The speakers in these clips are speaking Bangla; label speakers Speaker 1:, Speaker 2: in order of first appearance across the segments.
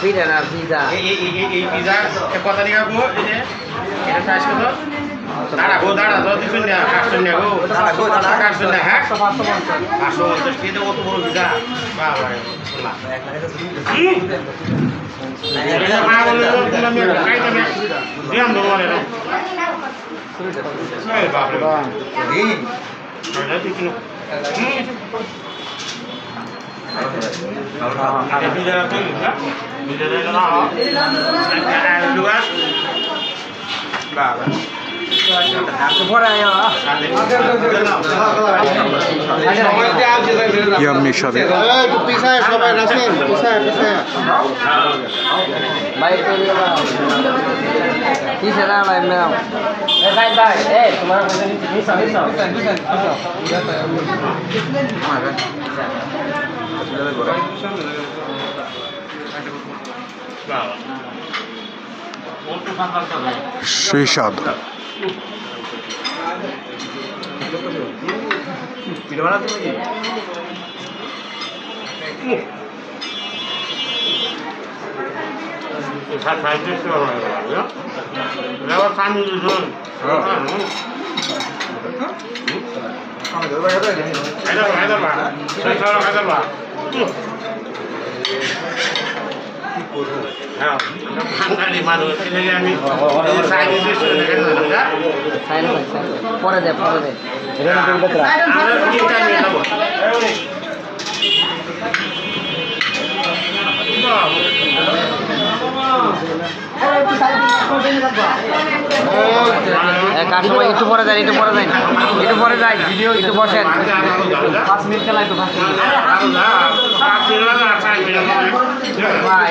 Speaker 1: পিঠা না পিজা
Speaker 2: এই পিজা কত টাকা গো এটা প্রাইস কত? দাঁড়া গো দাঁড়া তো দিছুন না কাটছুন না গো। গো দাঁড়া। কাটছুন না হ্যাঁ? পাঁচশো পঞ্চাশ কেজি অত বড় পিজা বাবা না। এটা মা বলে তুমি আমি খাইতে না দিয়াম দো বলে না এই বাপ রে বাপ এটা তুই কিনো এটা পিজা তুই না পিজা দে না আর দুবার বাবা
Speaker 3: ইয়াম্মির সাথে
Speaker 4: পিছায় সবাই রাখেন পিছায় পিছায়
Speaker 2: 提前来没有？来拜拜，哎，怎么？你少，你少，不少，不少，不少。买个。是？
Speaker 1: 下的。嗯。পরে দে পরে দে কাস্টমার একটু পরে যায় একটু পরে যায় একটু পরে যায় ভিডিও একটু বসেন। পাঁচ মিনিট খেলাই তো পাঁচ মিনিট। ভাই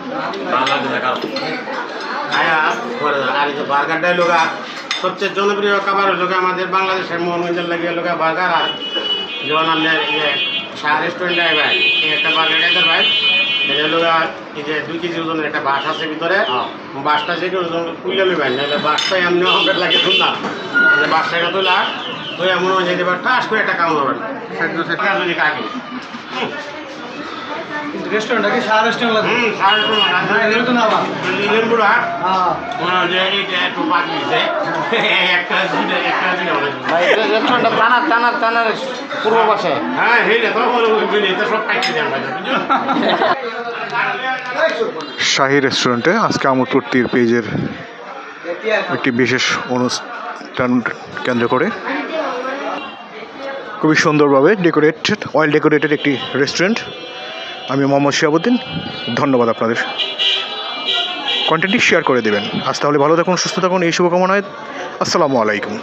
Speaker 2: আর এই যে বার্গারটাই লোকা সবচেয়ে জনপ্রিয় খাবার হলো আমাদের বাংলাদেশের মোহনগঞ্জের লাগে লোকা বার্গার আর যেমন আপনার ইয়ে শাহ রেস্টুরেন্টে ভাই একটা বার্গার খাইতে ভাই এটা এই যে দুই কেজি ওজনের একটা বাস আছে ভিতরে বাসটা যে কেউ তুলে নেবেন নাহলে বাসটা এমনি অঙ্কের লাগে শুনলাম যে বাসটাকে তোলা তো এমন হয়ে যেতে পারে ঠাস করে একটা কাম হবে সেটা যদি কাকে
Speaker 4: রেস্টুরেন্ট কি? সারা রেস্টুরেন্ট লাগে
Speaker 2: হুম সাড়ে
Speaker 4: এরকম না আবার
Speaker 2: লেম্বুরা
Speaker 4: হ্যাঁ।
Speaker 2: মনে যে এইটা একটু বাকি দিছে একটা দুইটা একটা দুইটা মনে
Speaker 1: ভাই রেস্টুরেন্টটা টানার টানার টানার পূর্ব পাশে।
Speaker 2: হ্যাঁ হেলে তো মনে এটা সব কাটতে দেন ভাই
Speaker 3: শাহী রেস্টুরেন্টে আজকে আমরপুর তীর পেজের একটি বিশেষ অনুষ্ঠান কেন্দ্র করে খুবই সুন্দরভাবে ডেকোরেটেড অয়েল ডেকোরেটেড একটি রেস্টুরেন্ট আমি মোহাম্মদ শিয়াবুদ্দিন ধন্যবাদ আপনাদের কন্টেন্টটি শেয়ার করে দেবেন আজ তাহলে ভালো থাকুন সুস্থ থাকুন এই শুভকামনায় আসসালামু আলাইকুম